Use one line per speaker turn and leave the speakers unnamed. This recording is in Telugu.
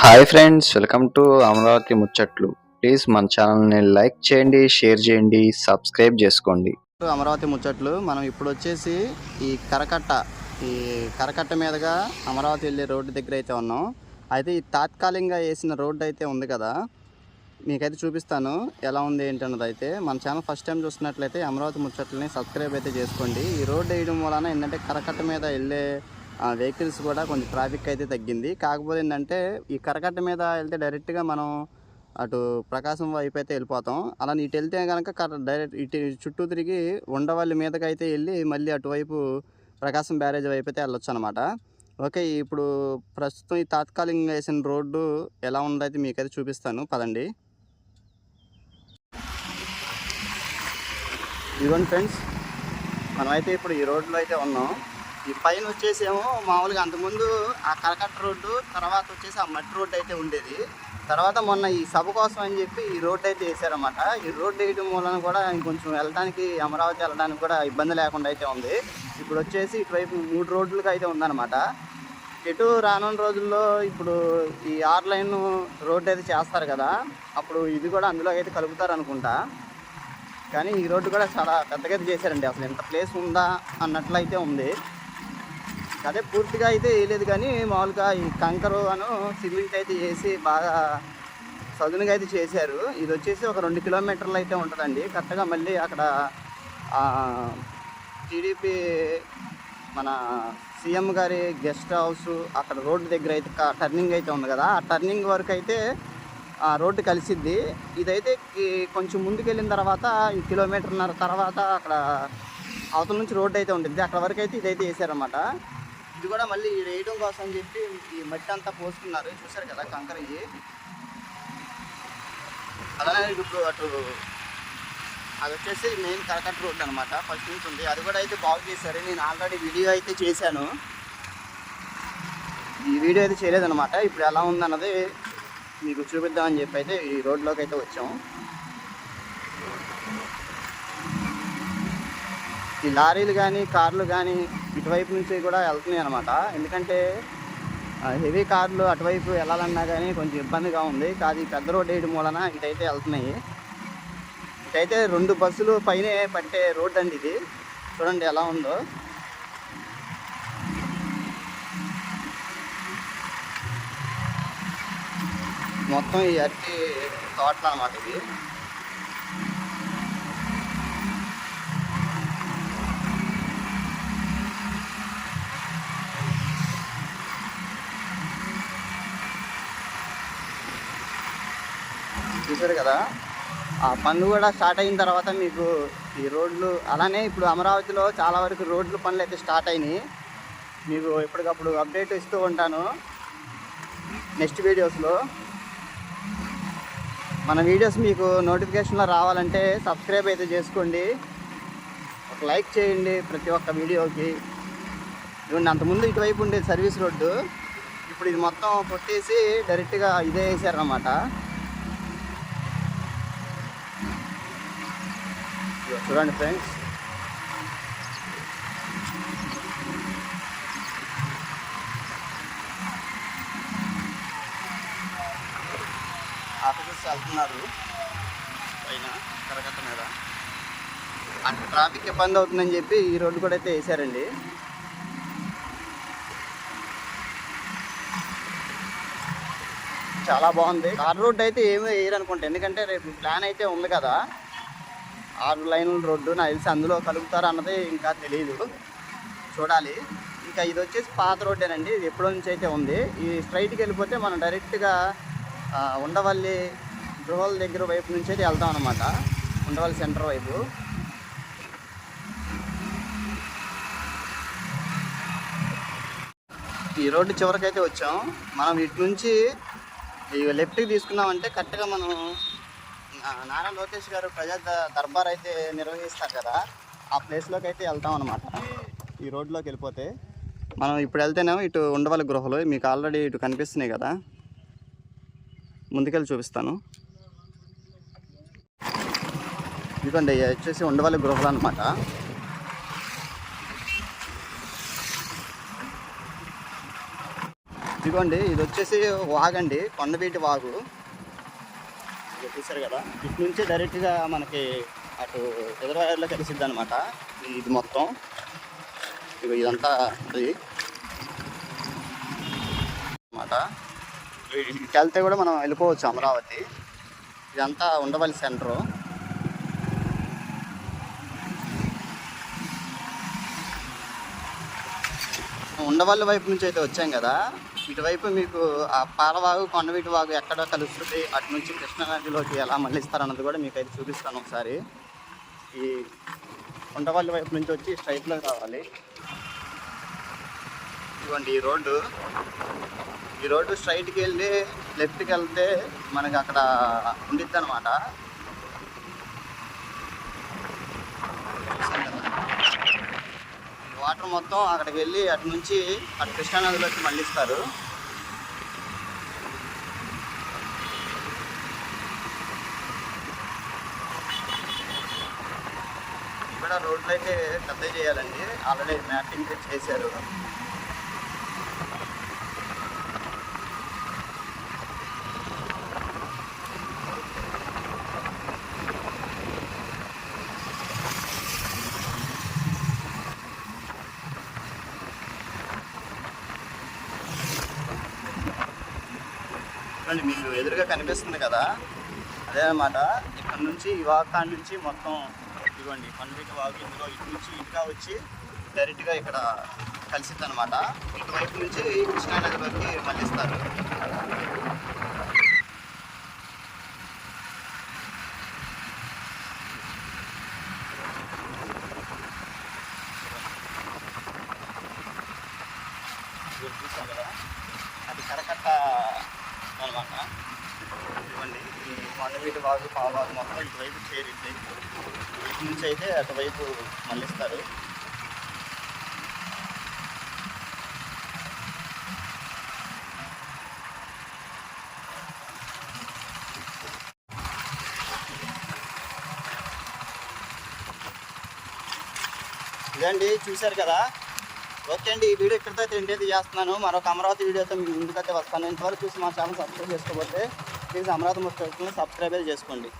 Hi friends welcome to Amaravati ముచ్చట్లు. ప్లీజ్ మన ఛానల్ని లైక్ చేయండి షేర్ చేయండి సబ్స్క్రైబ్ చేసుకోండి.
అమరావతి ముచ్చట్లు మనం ఇప్పుడు వచ్చేసి ఈ కరకట్ట ఈ కరకట్ట మీదుగా అమరావతి వెళ్ళే రోడ్డు దగ్గర అయితే ఉన్నాం. అయితే ఈ తాత్కాలికంగా వేసిన రోడ్డు అయితే ఉంది కదా మీకైతే చూపిస్తాను ఎలా ఉంది ఏంటి అన్నది అయితే. మన ఛానల్ ఫస్ట్ టైం చూస్తున్నట్లయితే అమరావతి ముచ్చట్లని సబ్స్క్రైబ్ అయితే చేసుకోండి. ఈ రోడ్డు వేయడం వలన ఏంటంటే కరకట్ట మీద వెళ్ళే వెహికల్స్ కూడా కొంచెం ట్రాఫిక్ అయితే తగ్గింది. కాకపోతే ఏంటంటే ఈ కరకట్ట మీద వెళ్తే డైరెక్ట్గా మనం అటు ప్రకాశం వైపు అయితే వెళ్ళిపోతాం. అలా ఇటు వెళ్తే కనుక డైరెక్ట్ ఇటు చుట్టూ తిరిగి ఉండవల్లి మీదకి అయితే వెళ్ళి మళ్ళీ అటువైపు ప్రకాశం బ్యారేజ్ వైపు అయితే వెళ్ళొచ్చు అనమాట ఓకే ఇప్పుడు ప్రస్తుతం ఈ తాత్కాలికంగా వేసిన రోడ్డు ఎలా ఉందైతే మీకైతే చూపిస్తాను. పదండి. ఇదిగోండి ఫ్రెండ్స్ మనమైతే ఇప్పుడు ఈ రోడ్లో అయితే ఉన్నాం. ఈ పైన వచ్చేసేమో మామూలుగా అంతకుముందు ఆ కరకట్ట రోడ్డు తర్వాత వచ్చేసి ఆ మట్టి రోడ్డు అయితే ఉండేది. తర్వాత మొన్న ఈ సభ కోసం అని చెప్పి ఈ రోడ్డు అయితే వేసారన్నమాట ఈ రోడ్డు వేయడం మూలన కూడా ఇంకొంచెం వెళ్ళడానికి అమరావతి వెళ్ళడానికి కూడా ఇబ్బంది లేకుండా అయితే ఉంది. ఇప్పుడు వచ్చేసి ఇటువైపు మూడు రోడ్లుగా అయితే ఉందన్నమాట. ఎటు రానున్న రోజుల్లో ఇప్పుడు ఈ ఆర్ లైన్ రోడ్డు అయితే చేస్తారు కదా అప్పుడు ఇది కూడా అందులో అయితే కలుపుతారు అనుకుంటా. కానీ ఈ రోడ్డు కూడా చాలా పెద్దగా అయితే చేశారండి. అసలు ఎంత ప్లేస్ ఉందా అన్నట్లయితే ఉంది. అదే పూర్తిగా అయితే వేయలేదు కానీ మామూలుగా ఈ కంకరు అను సిమెంట్ అయితే వేసి బాగా సదునుగా అయితే చేశారు. ఇది వచ్చేసి ఒక రెండు కిలోమీటర్లు అయితే ఉంటుందండి. కరెక్ట్గా మళ్ళీ అక్కడ టీడీపీ మన సీఎం గారి గెస్ట్ హౌస్ అక్కడ రోడ్డు దగ్గర అయితే టర్నింగ్ అయితే ఉంది కదా. ఆ టర్నింగ్ వరకు అయితే ఆ రోడ్డు కలిసిద్ది. ఇదైతే కొంచెం ముందుకెళ్ళిన తర్వాత ఈ కిలోమీటర్న్నర తర్వాత అక్కడ అవతల నుంచి రోడ్డు అయితే ఉంటుంది అక్కడ వరకు అయితే ఇదైతే వేసారన్నమాట. ఇది కూడా మళ్ళీ ఈ వేయడం కోసం అని చెప్పి ఈ మట్టి అంతా పోసుకున్నారు. చూసారు కదా కంకర ఇవి అలానే ఇప్పుడు అటు అది వచ్చేసి మెయిన్ కరకట్ రోడ్ అనమాట ఫస్ట్ నుంచి ఉంది. అది కూడా అయితే బాగు చేశారు. నేను ఆల్రెడీ వీడియో అయితే చేశాను. ఈ వీడియో అయితే చేయలేదనమాట ఇప్పుడు ఎలా ఉందన్నది మీకు చూపిద్దామని చెప్పి అయితే ఈ రోడ్లోకి అయితే వచ్చాము. ఈ లారీలు కానీ కార్లు కానీ ఇటువైపు నుంచి కూడా వెళ్తున్నాయి అనమాట ఎందుకంటే హెవీ కార్లు అటువైపు వెళ్ళాలన్నా కానీ కొంచెం ఇబ్బందిగా ఉంది. కాదు ఈ పెద్ద రోడ్ వేయడం వలన ఇటైతే వెళ్తున్నాయి. ఇటైతే రెండు బస్సులు పైనే పట్టే రోడ్ అండి ఇది. చూడండి ఎలా ఉందో. మొత్తం ఈ అరటి తోటలు అన్నమాట ఇది చూశారు కదా. ఆ పనులు కూడా స్టార్ట్ అయిన తర్వాత మీకు ఈ రోడ్లు అలానే ఇప్పుడు అమరావతిలో చాలా వరకు రోడ్లు పనులు అయితే స్టార్ట్ అయినాయి. మీకు ఎప్పటికప్పుడు అప్డేట్ ఇస్తూ ఉంటాను. నెక్స్ట్ వీడియోస్లో. మన వీడియోస్ మీకు నోటిఫికేషన్లో రావాలంటే సబ్స్క్రైబ్ అయితే చేసుకోండి. ఒక లైక్ చేయండి ప్రతి ఒక్క వీడియోకి. ఇవ్వండి అంతకుముందు ఇటువైపు ఉండేది సర్వీస్ రోడ్డు. ఇప్పుడు ఇది మొత్తం కొట్టేసి డైరెక్ట్గా ఇదే వేసారన్నమాట. చూడండి ఫ్రెండ్స్ ఆఫీసర్స్ వెళ్తున్నారు. పైన కరకట్ట మీద అటు ట్రాఫిక్ ఇబ్బంది అవుతుందని చెప్పి ఈ రోడ్డు కూడా అయితే వేసారండి. చాలా బాగుంది. కార్ రోడ్డు అయితే ఏమీ వేయరు అనుకుంటా ఎందుకంటే రేపు ప్లాన్ అయితే ఉంది కదా. ఆరు లైన్ల రోడ్డు నాకు తెలిసి అందులో కలుపుతారు అన్నది ఇంకా తెలియదు చూడాలి. ఇంకా ఇది వచ్చేసి పాత రోడ్డేనండి. ఇది ఎప్పటి నుంచి అయితే ఉంది. ఈ స్ట్రైట్కి వెళ్ళిపోతే మనం డైరెక్ట్గా ఉండవల్లి గృహాల దగ్గర వైపు నుంచి అయితే వెళ్తాం అనమాట ఉండవల్లి సెంటర్ వైపు. ఈ రోడ్డు చివరికైతే వచ్చాం. మనం ఇటు నుంచి లెఫ్ట్కి తీసుకున్నామంటే కరెక్ట్గా మనం నారా లోకేష్ గారు ప్రజా దర్బార్ అయితే నిర్వహిస్తారు కదా ఆ ప్లేస్లోకి అయితే వెళ్తాం అనమాట ఈ రోడ్లోకి వెళ్ళిపోతే మనం ఇప్పుడు వెళ్తేనేమో ఇటు ఉండవల్లి గృహలు మీకు ఆల్రెడీ ఇటు కనిపిస్తున్నాయి కదా. ముందుకెళ్ళి చూపిస్తాను. ఇదిగోండి వచ్చేసి ఉండవల్లి గృహలు అనమాట ఇదిగోండి ఇది వచ్చేసి వాగండి కొండవీటి వాగు. చూసారు కదా ఇటు నుంచి డైరెక్ట్గా మనకి అటు రిజర్వాయర్లో కలిసిద్ది అనమాట ఇది మొత్తం. ఇగో ఇదంతా ఇది అనమాట ఇటు వెళ్తే కూడా మనం వెళ్ళిపోవచ్చు అమరావతి. ఇదంతా ఉండవల్లి సెంటరు. ఉండవల్లి వైపు నుంచి అయితే వచ్చాం కదా. ఇటువైపు మీకు ఆ పాలవాగు కొండవీటి వాగు ఎక్కడ కలుస్తుంది. అటు నుంచి కృష్ణా నదిలోకి ఎలా మళ్ళిస్తారన్నది కూడా మీకు అయితే చూపిస్తాను ఒకసారి. ఈ ఉండవల్లి వైపు నుంచి వచ్చి స్ట్రైట్లో రావాలి. ఇదిగోండి ఈ రోడ్డు. ఈ రోడ్డు స్ట్రైట్కి వెళ్ళి లెఫ్ట్కి వెళ్తే మనకి అక్కడ ఉండిద్ది అనమాట వాటర్ మొత్తం అక్కడికి వెళ్ళి అటు నుంచి అటు కృష్ణానదిలోకి మళ్ళిస్తారు. ఇక్కడ రోడ్లు అయితే పెద్ద చేయాలండి. ఆల్రెడీ మ్యాపింగ్ చేశారు. చూడండి మీకు ఎదురుగా కనిపిస్తుంది కదా? అదే అన్నమాట. ఇక్కడ నుంచి ఈ వాగు నుంచి మొత్తం ఇదిగోండి పండుగ వాగు ఇందులో ఇటు నుంచి ఇంకా వచ్చి డైరెక్ట్గా ఇక్కడ కలిసిద్ది అనమాట ఇటువైపు నుంచి కృష్ణానదిలోకి మళ్ళిస్తారు. ఇదిగో కదా అది కరకట్ట అనమాట ఇవ్వండి ఈ కొండవీటి వాగు పావాగు మొత్తం ఇటువైపు చేరింది. ఇటు నుంచి అయితే అటువైపు మళ్ళిస్తారు. ఇదండి చూశారు కదా? ఓకే అండి ఈ వీడియో ఇక్కడితో అయితే అయితే చేస్తున్నాను. మరొక అమరావతి వీడియోతో మీకు ముందుకైతే వస్తాను. ఇంతవరకు చూసి మా ఛానల్ సబ్స్క్రైబ్ చేసుకోకపోతే ప్లీజ్ అమరావతి ముఖ్య సబ్స్క్రైబ్ చేసుకోండి.